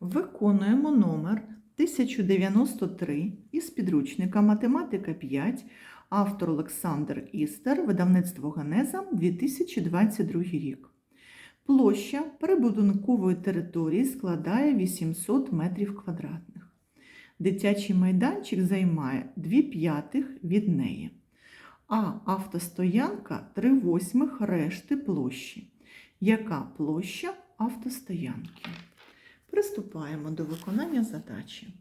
Виконуємо номер 1093 із підручника Математика 5, автор Олександр Істер, видавництво Генеза 2022 рік. Площа прибудинкової території складає 800 метрів квадратних. Дитячий майданчик займає 2 п'ятих від неї, а автостоянка 3 восьмих решти площі. Яка площа автостоянки? Приступаємо до виконання задачі.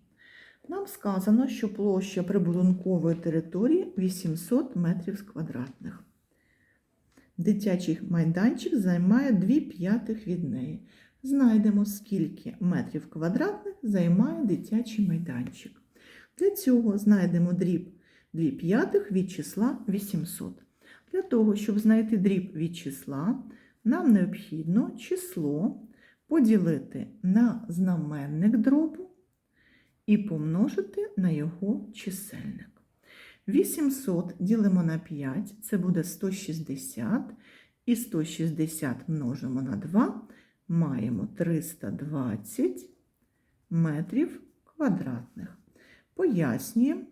Нам сказано, що площа прибудинкової території 800 метрів квадратних. Дитячий майданчик займає 2 п'ятих від неї. Знайдемо, скільки метрів квадратних займає дитячий майданчик. Для цього знайдемо дріб 2 п'ятих від числа 800. Для того, щоб знайти дріб від числа, нам необхідно число поділити на знаменник дробу і помножити на його чисельник. 800 ділимо на 5, це буде 160, і 160 множимо на 2, маємо 320 метрів квадратних. Пояснюємо,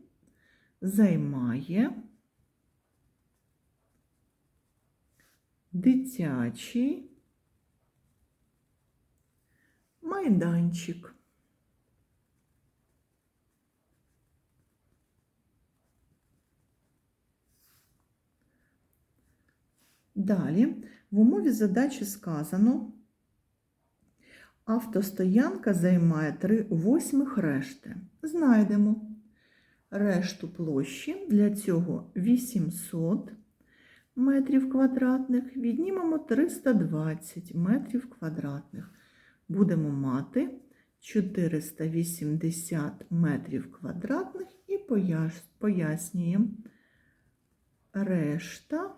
займає дитячий майданчик. Далі в умові задачі сказано, автостоянка займає 3 восьмих решти. Знайдемо решту площі, для цього 800 метрів квадратних, віднімемо 320 метрів квадратних. Будемо мати 480 метрів квадратних і пояснюємо решта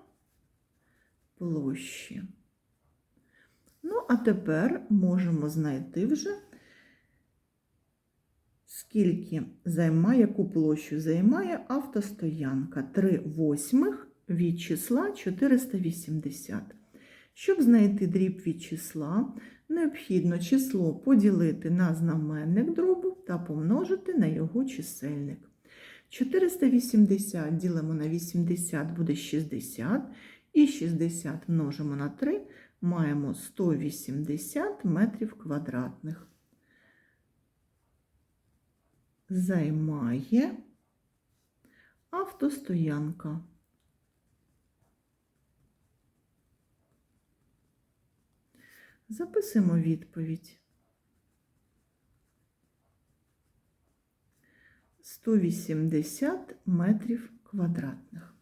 площі. Ну, а тепер можемо знайти вже, скільки займає, яку площу займає автостоянка 3 восьмих від числа 480. Щоб знайти дріб від числа, необхідно число поділити на знаменник дробу та помножити на його чисельник. 480 ділимо на 80 буде 60, і 60 множимо на 3, маємо 180 метрів квадратних. Займає автостоянка. Записуємо відповідь. 180 метрів квадратних.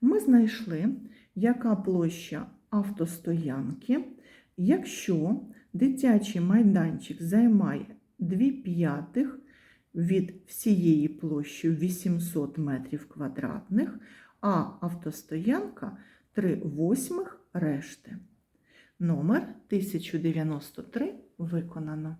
Ми знайшли, яка площа автостоянки, якщо дитячий майданчик займає 2 п'ятих від всієї площі 800 метрів квадратних, а автостоянка 3 восьмих решти. Номер 1093 виконано.